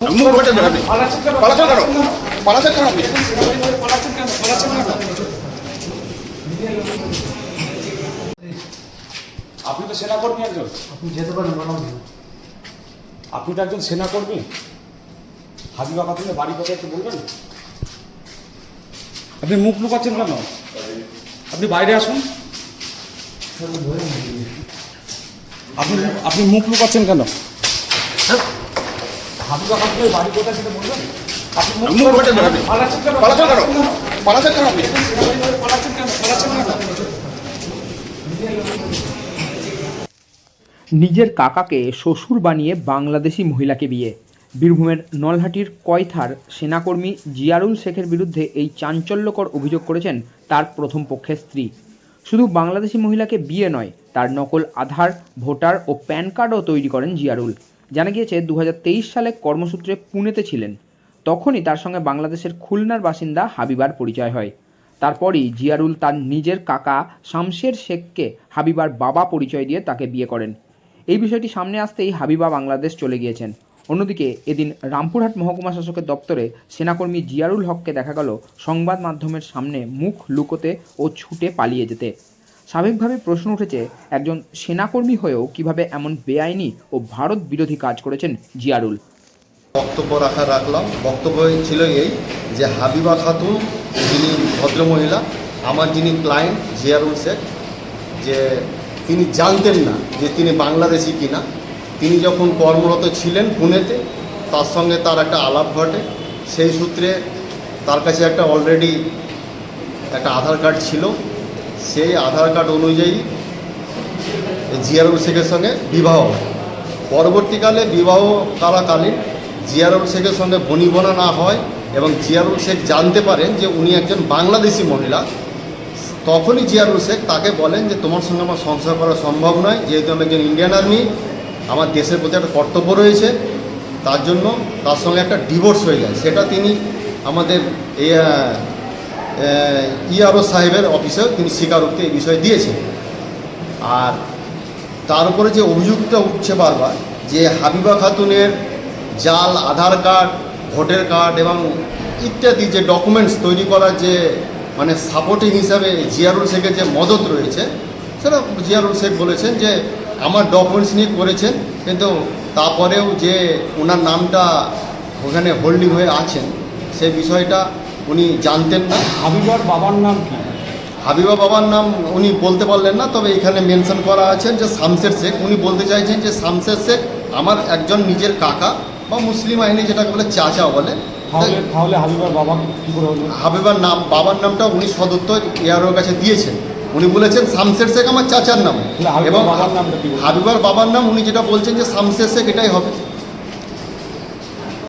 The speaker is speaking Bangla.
পালাচ্ছেন কেন পালাচ্ছেন কেন আপনি আপনি তো সেনাকর্মী একজন। আপনি যেতে পারেন আপনি তো একজন সেনাকর্মী। হাবিবা খাতুনের বাড়ি কোথায় একটু বলবেন? আপনি মুখ লুকাচ্ছেন কেন? আপনি বাইরে আসুন। আপনি আপনি মুখ লুকাচ্ছেন কেন? হাবিবা খাতুনের বাড়ি কোথায় সেটা বলবেন? আপনি মুখ মুখ ঘটে দেন পালাচ্ছেন কেন? পালাচ্ছেন কেন? পালাচ্ছেন কেন আপনি? পালাচ্ছেন কেন? পালাচ্ছেন কেন? নিজের কাকাকে শ্বশুর বানিয়ে বাংলাদেশি মহিলাকে বিয়ে। বীরভূমের নলহাটির কয়থার সেনাকর্মী জিয়ারুল শেখের বিরুদ্ধে এই চাঞ্চল্যকর অভিযোগ করেছেন তার প্রথম পক্ষের স্ত্রী। শুধু বাংলাদেশি মহিলাকে বিয়ে নয় তার নকল আধার ভোটার ও প্যান কার্ডও তৈরি করেন জিয়ারুল। জানা গিয়েছে দু হাজার তেইশ সালে কর্মসূত্রে পুনেতে ছিলেন। তখনই তার সঙ্গে বাংলাদেশের খুলনার বাসিন্দা হাবিবার পরিচয় হয়। তারপরই জিয়ারুল তার নিজের কাকা শামশের শেখকে হাবিবার বাবা পরিচয় দিয়ে তাকে বিয়ে করেন। এই বিষয়টি সামনে আসতেই হাবিবা বাংলাদেশ চলে গিয়েছেন। অন্যদিকে এদিন রামপুরহাট মহকুমা শাসকের দপ্তরে সেনাকর্মী জিয়ারুল হককে দেখা গেল সংবাদ মাধ্যমের সামনে মুখ লুকোতে ও ছুটে পালিয়ে যেতে। স্বাভাবিকভাবে প্রশ্ন উঠেছে, একজন সেনাকর্মী হয়েও কীভাবে এমন বেআইনি ও ভারত বিরোধী কাজ করেছেন জিয়ারুল। বক্তব্য রাখা রাখলাম। বক্তব্য ছিল এই যে হাবিবা খাতুন, যিনি ভদ্রমহিলা, আমার যিনি ক্লায়েন্ট জিয়ারুল শেখ, যে তিনি জানতেন না যে তিনি বাংলাদেশি কিনা। তিনি যখন কর্মরত ছিলেন পুনেতে, তার সঙ্গে তার একটা আলাপ ঘটে। সেই সূত্রে তার কাছে একটা অলরেডি একটা আধার কার্ড ছিল। সেই আধার কার্ড অনুযায়ী জিয়ারুল শেখের সঙ্গে বিবাহ। পরবর্তীকালে বিবাহ কালাকালীন জিয়ারুল শেখের সঙ্গে বনিবনা না হয় এবং জিয়ারুল শেখ জানতে পারেন যে উনি একজন বাংলাদেশি মহিলা, তখনই জিয়ারুল শেখ তাকে বলেন যে তোমার সঙ্গে আমার সংসার করা সম্ভব নয়, যেহেতু আমি একজন ইন্ডিয়ান আর্মি আমার দেশের প্রতি একটা কর্তব্য রয়েছে, তার জন্য তার সঙ্গে একটা ডিভোর্স হয়ে যায়। সেটা তিনি আমাদের ইআরও সাহেবের অফিসেও তিনি স্বীকারোক্তি এই বিষয়ে দিয়েছেন। আর তার উপরে যে অভিযোগটা উঠছে বারবার, যে হাবিবা খাতুনের জাল, আধার কার্ড, ভোটার কার্ড এবং ইত্যাদি যে ডকুমেন্টস তৈরি করার যে মানে সাপোর্টিং হিসাবে জিয়ারুল শেখের যে মদত রয়েছে, সেটা জিয়ারুল শেখ বলেছেন যে, আমার ডকুমেন্টস নিয়ে করেছেন, কিন্তু তারপরেও যে ওনার নামটা ওখানে হোল্ডিং হয়ে আছেন সেই বিষয়টা উনি জানতেন না। হাবিবার বাবার নাম কি? হাবিবা বাবার নাম উনি বলতে পারলেন না তবে এখানে মেনশন করা আছেন যে শামশের শেখ। উনি বলতে চাইছেন যে শামশের শেখ আমার একজন নিজের কাকা বা মুসলিম আইনি যেটাকে বলে চাচা বলে। তাহলে হাবিবার বাবা কি করে হাবিবার নাম বাবার নামটা উনি সদত্ত ইয়ারোর কাছে দিয়েছেন। উনি বলেছেন শামশের শেখ আমার চাচার নাম। এবং? হাবিবার বাবার নাম উনি যেটা বলছেন যে শামশের শেখ এটাই হবে।